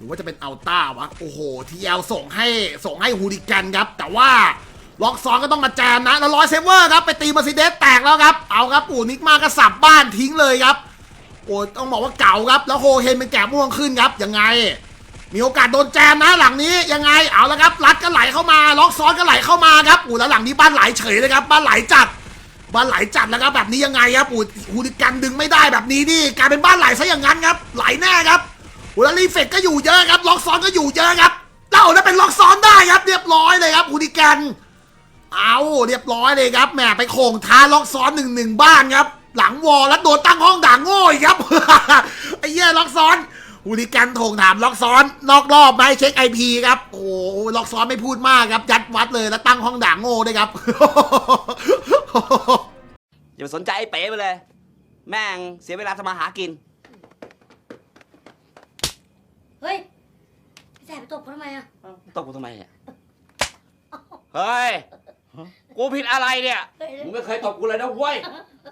รือว่าจะเป็นอัลต้าวะ โอ้โหทีเอลส่งให้ส่งให้ฮูริกันครับ แต่ว่าล็อกซอนก็ต้องมาแจมนะ แล้วร้อยเซเวอร์ครับ ไปตีมาซิเดสแตกแล้วครับ เอาครับปู่นิกมาก็สับบ้านทิ้งเลยครับ โอ้ต้องบอกว่าเก่าครับ แล้วโฮเฮนเป็นแกะม่วงขึ้นครับยังไง มีโอกาสโดนแจมนะหลังนี้ยังไงเอาแล้วครับ รัดก็ไหลเข้ามา ล็อกซ้อนก็ไหลเข้ามาครับอูแล้วหลังนี้บ้านไหลเฉยเลยครับบ้านไหลจัดบ้านไหลจัดแล้วครับแบบนี้ยังไงครับอูฮูริกันดึงไม่ได้แบบนี้นี่กลายเป็นบ้านไหลซะอย่างนั้นครับไหลแน่ครับ แล้วรีเฟกก็อยู่เยอะครับล็อกซ้อนก็อยู่เยอะครับเต้าแล้วเป็นล็อกซ้อนได้ครับ เรียบร้อยเลยครับฮูริกัน เอาเรียบร้อยเลยครับแหมไปโข่งท้าล็อกซ้อนหนึ่งหนึ่งบ้านครับ หลังวอลแล้วโดนตั้งห้องด่างโง่อีกครับไอ้เหี้ยล็อกซ้อนฮูริกันโถงถามล็อกซ้อนนอกรอบไหมเช็คไอพีครับโอ้ล็อกซ้อนไม่พูดมากครับยัดวัดเลยแล้วตั้งห้องด่างโง่ด้วยครับอย่าไปสนใจไอ้เป๋ไปเลย แม่งเสียเวลาทำมาหากิน เฮ้ย พี่แสบไปตบเขาทำไมอะตบกูทำไมเนี่ย เฮ้ย กูผิดอะไรเนี่ย เฮ้ยมึงไม่เคยตบกูเลยนะเว้ย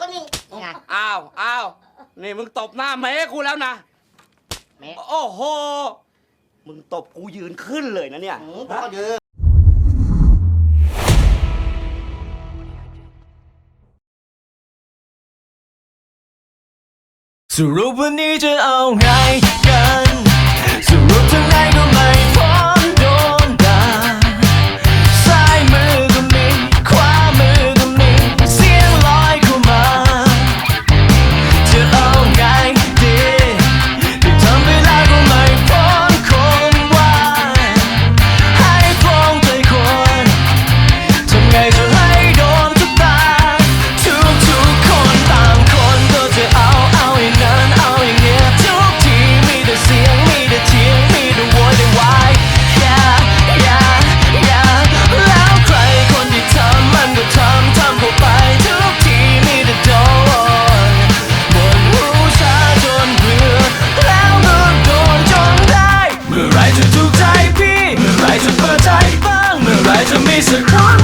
ก็นี่ไงอ้าวอ้าวนี่มึงตบหน้าเมฆกูแล้วนะ แม่โอ้โห มึงตบกูยืนขึ้นเลยนะเนี่ยก็เยอะสรุปวันนี้จะเอาไงกัน เมื่อ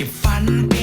You're fine.